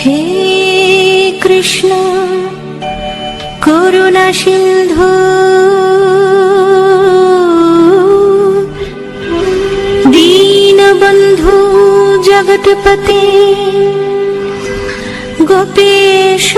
হে কৃষ্ণ করুণা সিন্ধু দীনবন্ধু জগৎপতি গোপীশ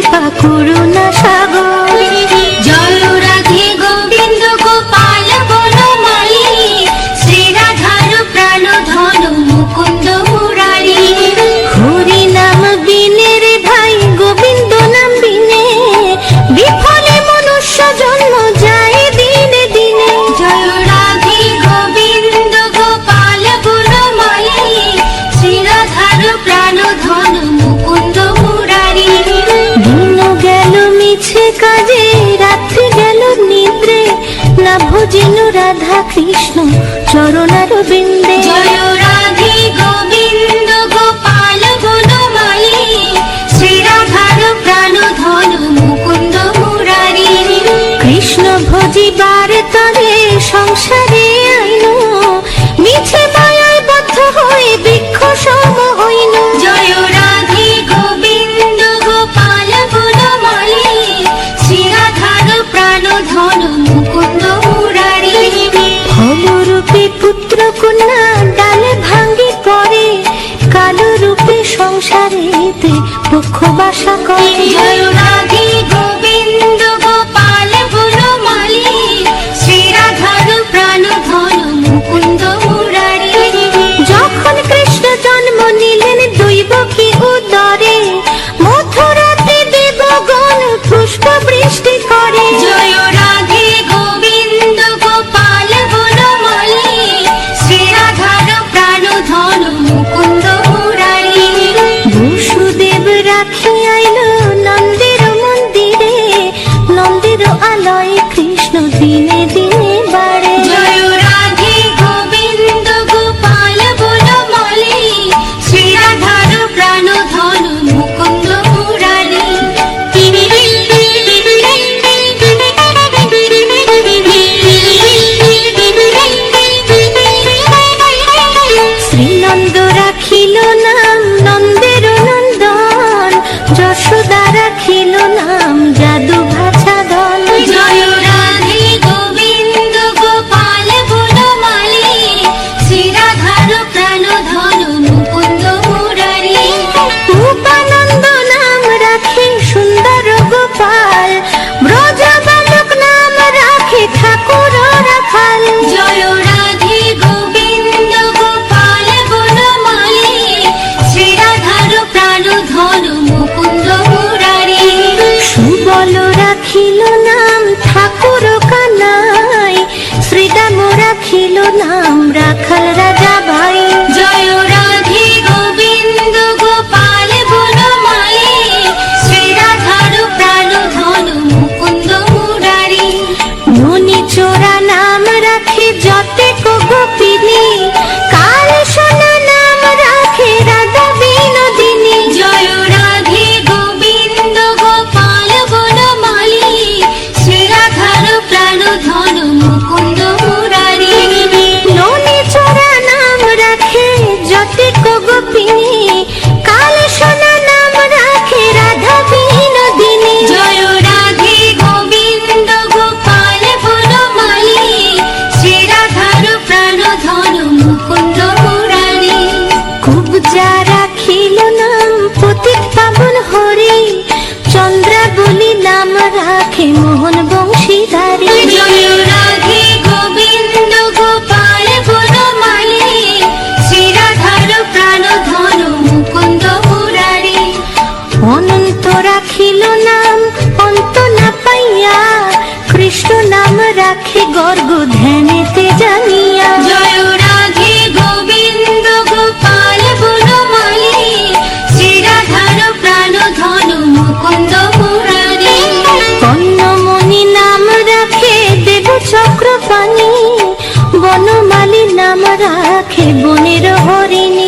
কৃপা করুণা ಗೋವಿಂದೇ দুঃখ বাসা করে। chilo নাম রাখে মোহন বংশীধারী। রাধে প্রাণ অনন্ত রাখিল নাম কৃষ্ণ নাম রাখে গর্গ ধ্যানেতে জানিয়া। রাখে বনের হরিণী।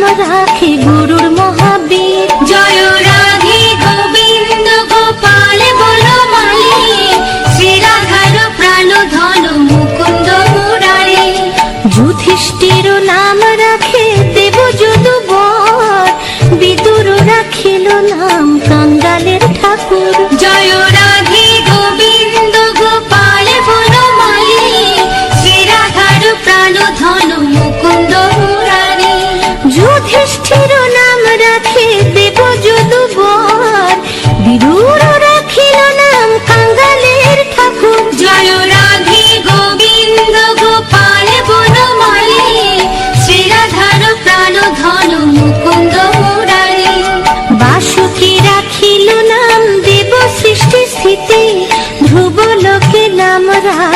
নাম রাখে গুরুর মহাবীর। জয় রাধে গোবিন্দ গোপাল বলো মালিক শ্রী রাধার প্রাণ ধন মুকুন্দ মুরারে। যুধিষ্ঠির নাম রাখে দেব যদু বর। বিদুর রাখিল নাম কাঙ্গালের ঠাকুর।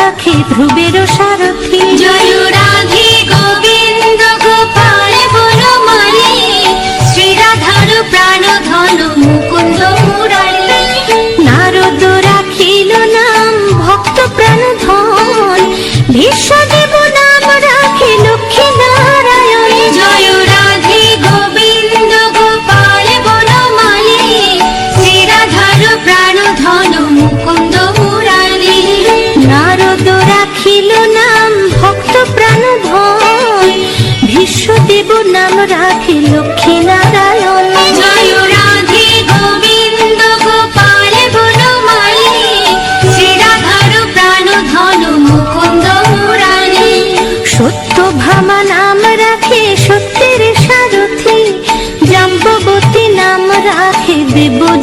রাখে ধ্রুবের সারথী। জয়ুরা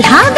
राधा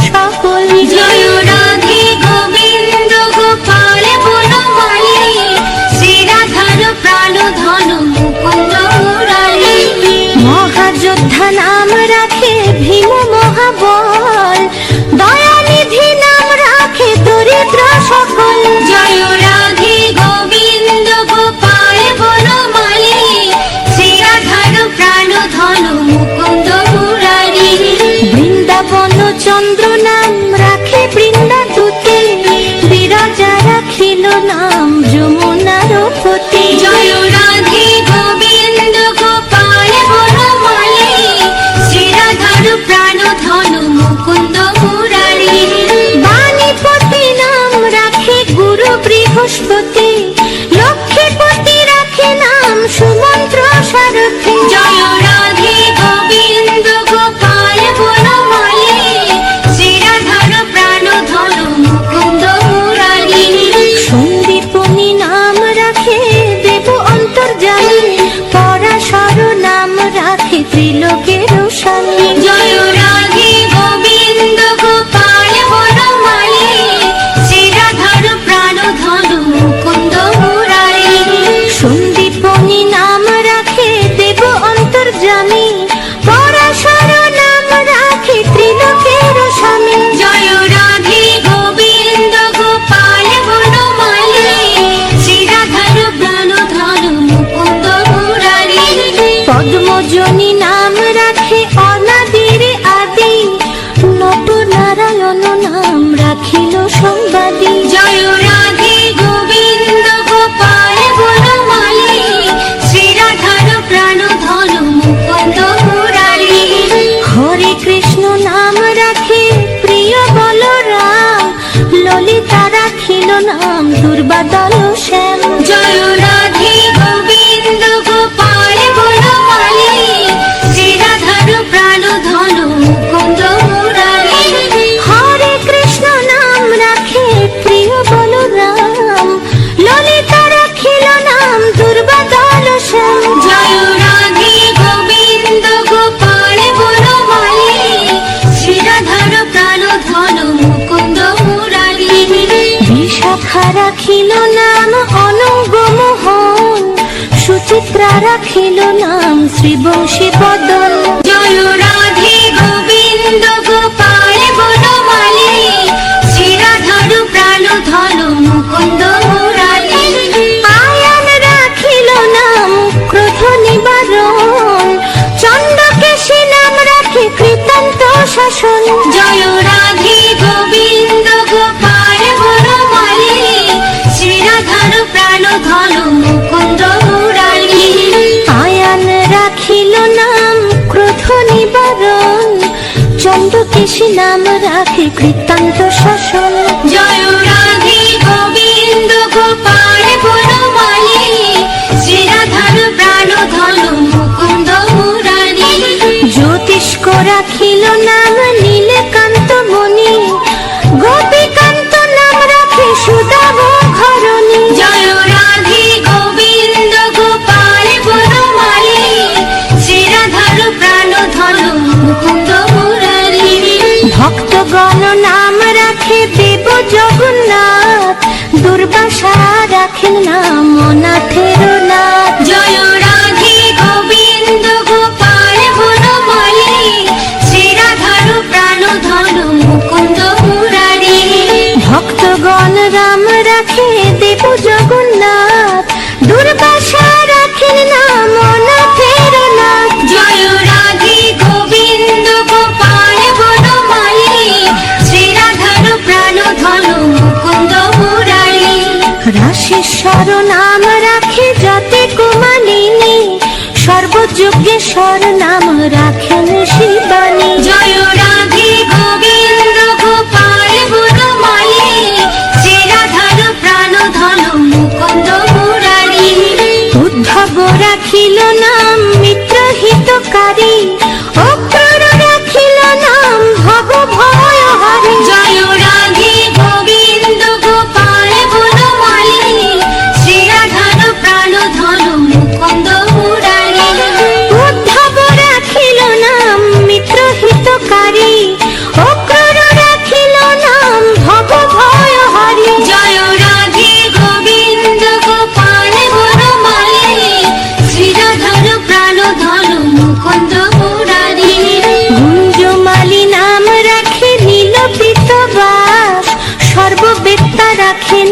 চন্দ্রনা নাম অনঙ্গ মোহন সুচিত্রা রাখিল নাম শ্রীবংশী বদল জয় রাধে গোবিন্দ গোপাল বনমালী শ্রীরাধারু প্রাণ ধন মুকুন্দ কৃষ্ণ নাম রাখে কৃতান্ত শোষণ জয় রাম। সারা রাখেন না মনাথের সরনাম রাখে যাতে কুমালিনী সর্বযোগেশ্বর সরনাম রাখে শিবানী। জয় রাধে গোবিন্দ গোপাল গুরুমালি শ্রী রাধার প্রাণ ধন মুকুন্দ মুরারি। উদ্ধব রাখিল না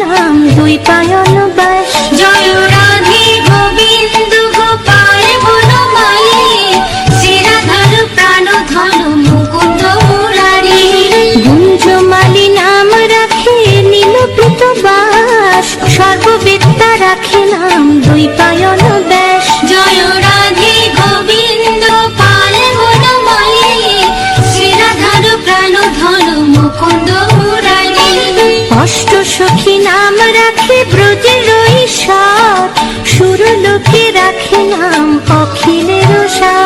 হারাম দুই পায়ন। চোখে রাখিলাম অখিলের সা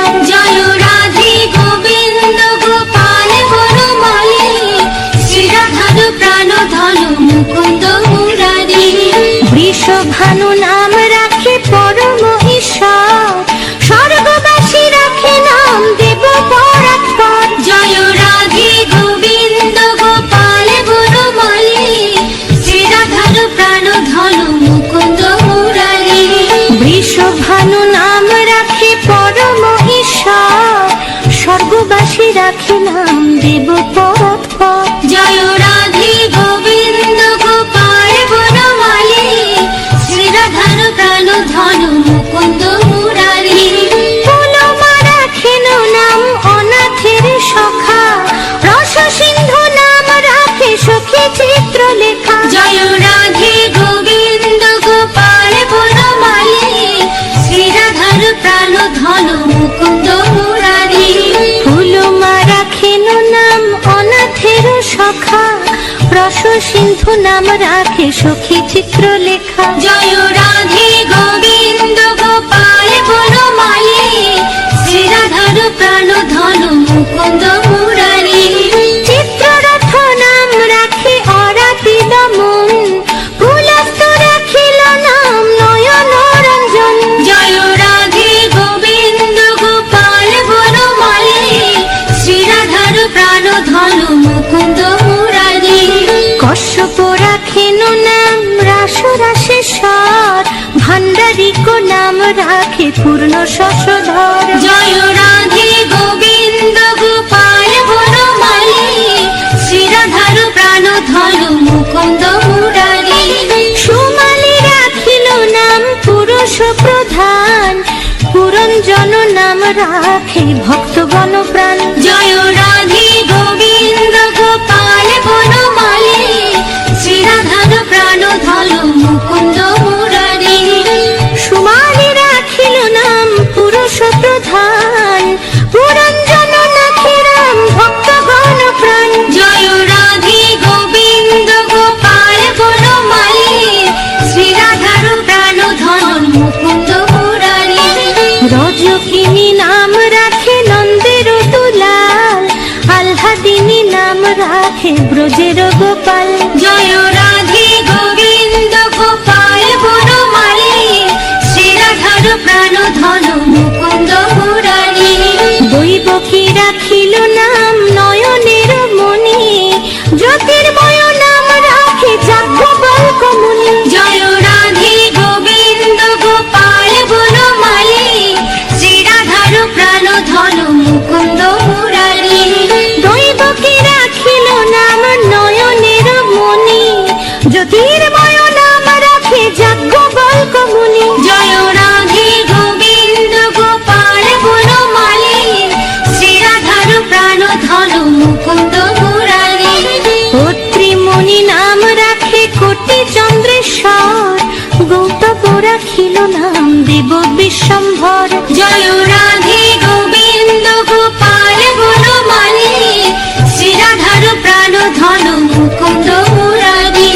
নাম দেব পথ পথ জয় রাধে গোবিন্দ গোপাল বনমালী। শ্রী রাধার প্রাণ ধন মুকুন্দ নাম অনাথের সখা। রস সিন্ধু নাম রাখে সখী সিন্ধু নাম রাখে সখী চিত্র লেখা জয় রাধে গোবিন্দ গোপাল বলো মালে শ্রী রাধার প্রাণ ধন মুকুন্দ ঈশ্বর সার কো নাম রাখে পূর্ণ শশধর। জয় রাধে গোবিন্দ গোপাল বনমালী শ্রীরাধার প্রাণ ধর মুকুন্দ মুরারি। সুমালি রাখিল নাম পুরুষ প্রধান পুরঞ্জন নাম রাখে ভক্তগণ প্রাণ জয় রাধে গোবিন্দ ব্রজের গোপাল জয় রাখিল নাম, দেব বিশ্বম্ভর। জয় রাধে গোবিন্দ, গোপাল বনমালী শ্রীরাধার প্রাণ ধন, মুকুন্দ মুরারি।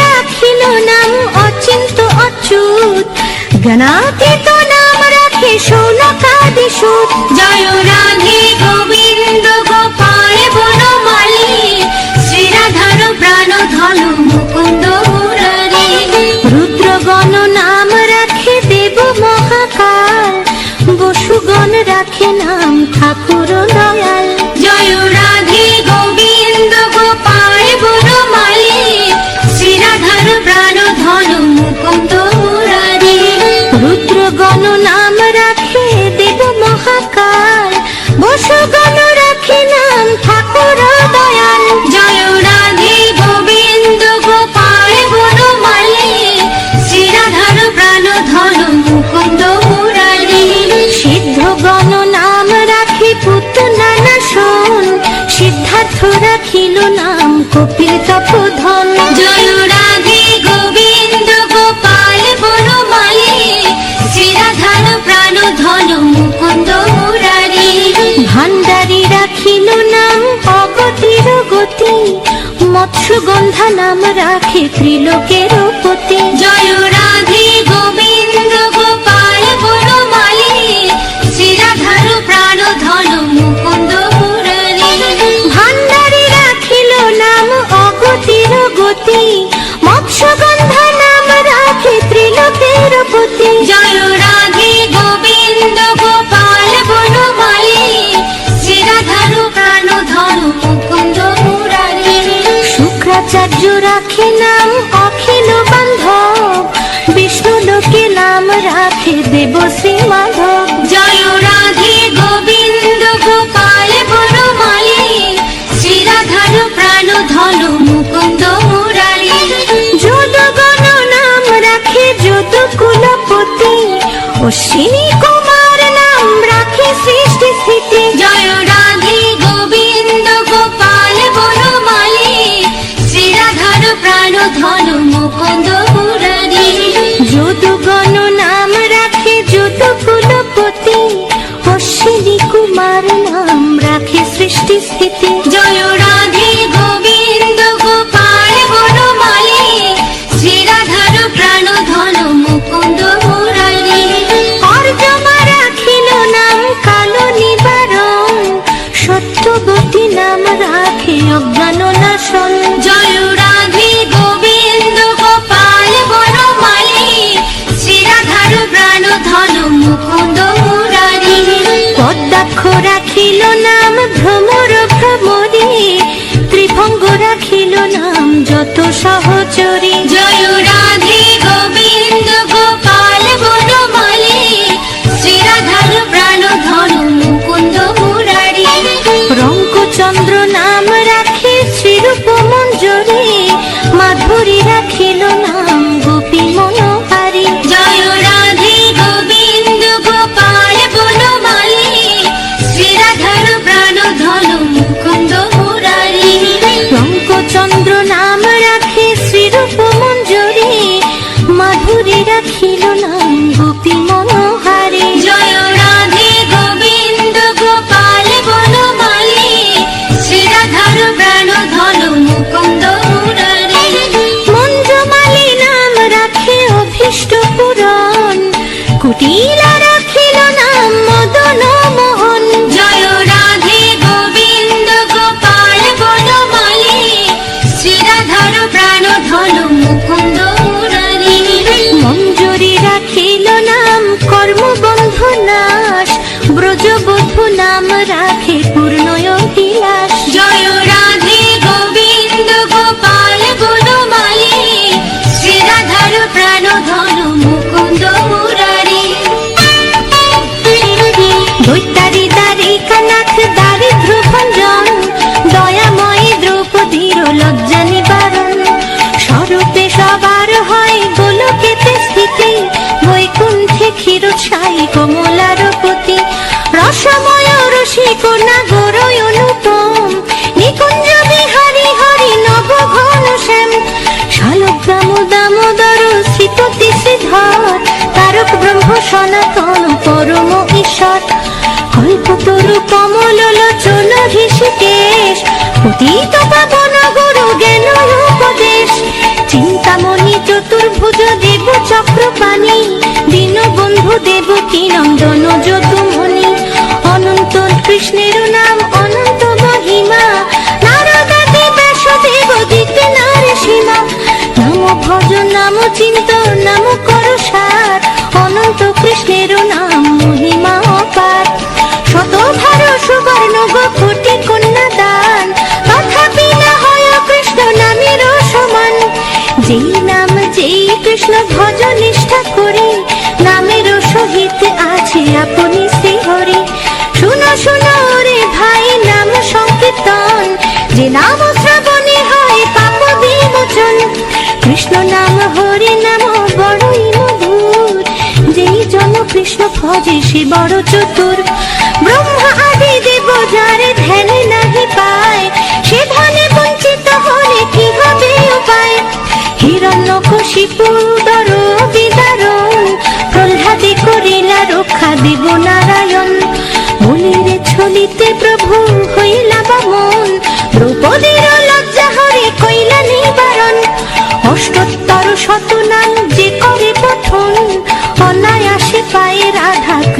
রাখিল নাম, অচিন্ত অচ্যুত। জ্ঞানাতীত নাম রাখে সৌনকাদি সুত। জয় রাধে রাখে নাম ঠাকুর দয়াল। সিদ্ধার্থ রাখিল নাম কপিল তপোধন। জয় রাধে গোবিন্দ গোপাল বনমালী শ্রীরাধার প্রাণ ধন মুকুন্দ মুরারি। ভান্ডারি রাখিল নাম অগতির গতি মৎস্যগন্ধা নাম রাখে ত্রিলোকের পতি জয় রাধে গোবিন্দ রাখে নাম অখিল বান্ধব। বিষ্ণু লোকে নাম রাখে দেব শ্রী মাধব। জয় রাধে গোবিন্দ গোপাল বনমালী শ্রীরাধার প্রাণ ধন মুকুন্দ মুরারি। যদুগণ নাম রাখে যদু কুলপতি অশ্বিনী ধন মুকুন্দ মুরারি অর্জমা রাখিল নাম কালো নিবারণ সত্যবতী নাম রাখে অজ্ঞান নাশন জয় রাধে গোবিন্দ গোপাল বনমালী শ্রীরাধার প্রাণ ধন মুকুন্দ মুরারি পদ্মাক্ষ ভ্রমর ভ্রমরে ত্রিভঙ্গ রাখিল নাম যত সহচরী। জয় রাধে গোবিন্দ গোপাল বনমালী শ্রীরাধার প্রাণ ধন মুকুন্দ মুরারি। রঙ্কচন্দ্র নাম রাখে শ্রীরূপ মঞ্জরে মাধুরী রাখিল নাম গোপী মনোহারী amor. পরম ঈশ্বর। কল্পতরু কমল লোচন ঋষিকেশ অতীত পাবন গুরু জ্ঞান উপদেশ। চিন্তামণি চতুর্ভুজ দেব চক্রপাণী, দীনবন্ধু দেব কি নন্দন যদুমণি শুনো ভাই, নাম সংকীর্তন। যে নাম শ্রবণে হয় পাপ বিমোচন। কৃষ্ণ নাম, হরি নাম, বড়ই মধুর। যেই জন কৃষ্ণ ভজে সে বড় চতুর। ব্রহ্মা আদি দেব যারে ধ্যানে নাহি পায়, সে ধনে বঞ্চিত হলে কি হবে উপায়? হিরণ্য কশিপুদর বিদারণ প্রহ্লাদে করিলা রক্ষা দেব নারায়ণ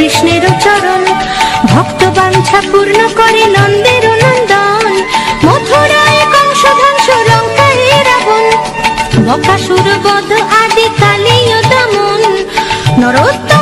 কৃষ্ণের চরণ। ভক্ত বাঞ্ছা পূর্ণ করে নন্দের নন্দন মথুরায় কংস ধ্বংস লঙ্কায় রাবণ। বকাসুর বধ আদি কালীয় দমন। নরোত্তম